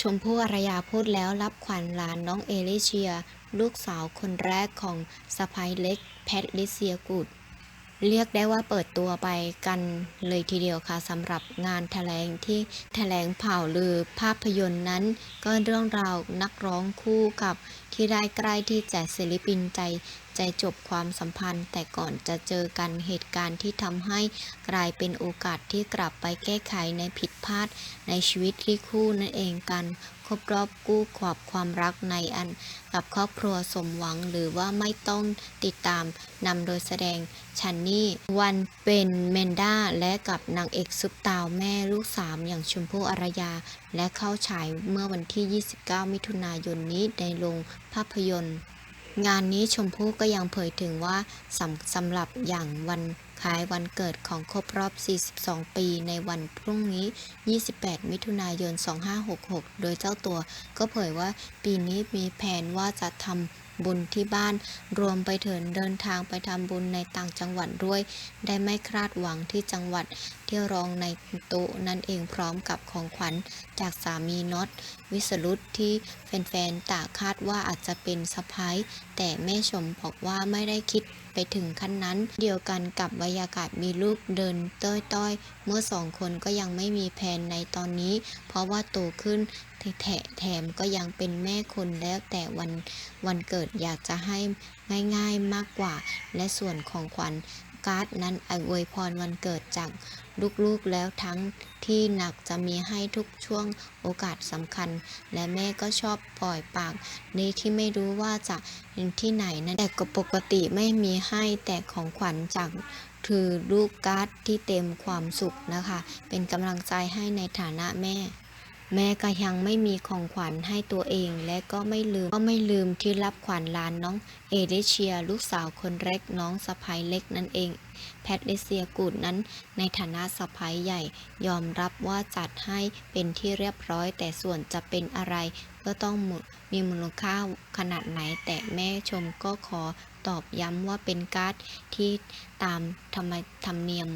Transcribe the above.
ชมพู่อารยาพูดแล้วรับขวัญหลานน้องเอลิเชีย ลูกสาวคนแรกของสะพายเล็ก แพทริเซียกูดเรียกได้ว่าเปิดตัวไปกันเลยทีเดียวค่ะสำหรับงานแถลงที่แถลงเผ่าลือภาพยนตร์นั้น ก็เรื่องราวนักร้องคู่กับที่ได้ใกล้ที่จะศิลปินใจ ใจจบความสัมพันธ์ แต่ก่อนจะเจอกันเหตุการณ์ที่ทำให้กลายเป็นโอกาสที่กลับไปแก้ไขในผิดพลาด ในชีวิตที่คู่นั่นเองกันครบรอบกู้ขอบความรักในอันกับครอบครัวสมหวังหรือว่าไม่ต้องติดตามนำโดยแสดงชันนี่วันเป็นเมนด้าและกับนางเอกซุปตาวแม่ลูกสามอย่างชมพู่อารยา และเข้าฉายเมื่อวันที่ 29 มิถุนายนนี้ในโรงภาพยนตร์ งานนี้ชมพู่ก็ยังเผยถึงว่าสำสำหรับอย่างวันคล้ายวันเกิดของครบรอบ 42 ปีในวันพรุ่งนี้ 28 มิถุนายน 2566 โดยเจ้าตัวก็เผยว่าปีนี้มีแผนว่าจะทำ บุญที่บ้าน รวมไปถึงเดินทางไปทำบุญในต่างจังหวัดด้วย ได้ไม่คาดหวังที่จังหวัดที่รองในโต๊ะนั่นเองพร้อมกับของขวัญจากสามีน็อตวิสรุตที่แฟนๆต่างคาดว่าอาจจะเป็นสะพ้ายแต่แม่ชมบอกว่าไม่ได้คิดไปถึงขั้นนั้น เดียวกันกับบรรยากาศมีลูกเดินต้อยๆ เมื่อสองคนก็ยังไม่มีแผนในตอนนี้ เพราะว่าโตขึ้นแถแถมก็ยังเป็นแม่คนแล้วแต่วันวันเกิดอยากจะให้ง่ายๆมากกว่า และส่วนของขวัญการ์ดนั้นอวยพรวันเกิดจากลูกๆแล้วทั้งที่หนักจะมีให้ทุกช่วงโอกาสสำคัญ และแม่ก็ชอบปล่อยปากในที่ไม่รู้ว่าจะที่ไหนนะแต่ก็ปกติไม่มีให้แต่ของขวัญจากคือลูกการ์ดที่เต็มความสุขนะคะ เป็นกำลังใจให้ในฐานะแม่ แม่ก็ยังไม่มีของขวัญให้ตัวเอง และก็ไม่ลืมก็ไม่ลืมที่รับขวัญลานน้องเอเดเชีย ลูกสาวคนเล็กน้องสะพ้ายเล็กนั่นเอง แพทริเซียกูดนั้น ในฐานะสะพ้ายใหญ่ ยอมรับว่าจัดให้เป็นที่เรียบร้อย แต่ส่วนจะเป็นอะไร ก็ต้องม,มีมูลค่าขนาดไหน แต่แม่ชมก็ขอตอบย้ำว่าเป็นการ์ดที่ตามธรรมธรรมเนียม